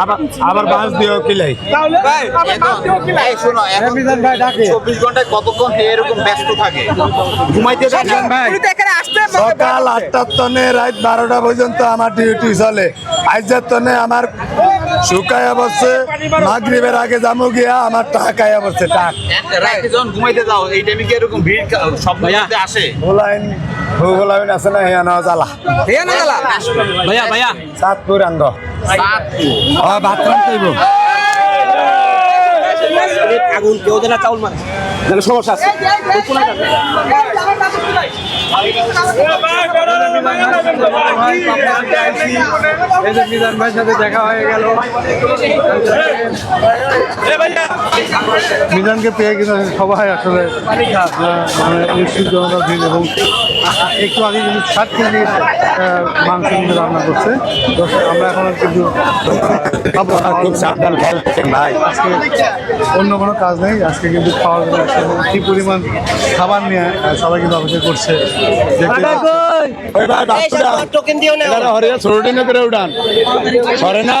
আবার আবার বাস দিয়েও কিলাই ভাই এই শোনো এখন চব্বিশ ঘন্টায় কতক্ষণ এরকম ব্যস্ত থাকে ঘুমাইতে যাচ্ছেন ভাই উনি তো এখানে আসতে সকাল আটটার তনে রাত বারোটা পর্যন্ত আমার ডিউটি চলে আইজার তনে আমার শুকায় বসছে মাগরিবের আগে যাব গিয়া আমার টাকায় বসছে টাক রাতে যখন ঘুমাইতে যাও এই টাইমে কি এরকম ভিড় সব মধ্যে আসে ভূগোলাইন আছে না হিয়া নেওয়া জ্বালা হিয়া না গেলা ভাইয়া ভাইয়া চাঁদপুর আঙ্গ সাতপুর। ও বাথরুম কইব আগুন কেউ যেন চাউল মারে যেন সমস্যা আছে মিজান ভাইয়ের সাথে দেখা হয়ে গেল। মিজানকে পেয়ে কিন্তু সবাই আসলে মানে জনতা ভিড় এবং একটু আগে কিন্তু সাত কেজি মাংস কিন্তু রান্না করছে। তো আমরা এখন কিন্তু খাব। না। খুব সাবধান ভাই। আজকে অন্য কোনো কাজ নেই। আজকে কিন্তু খাওয়ার জন্য কি পরিমাণ খাবার নিয়ে সবাই কিন্তু অপেক্ষা করছে। টোকেন দিও না। এরা হরিয়া ছোটদিন করে উঠান? সরে না।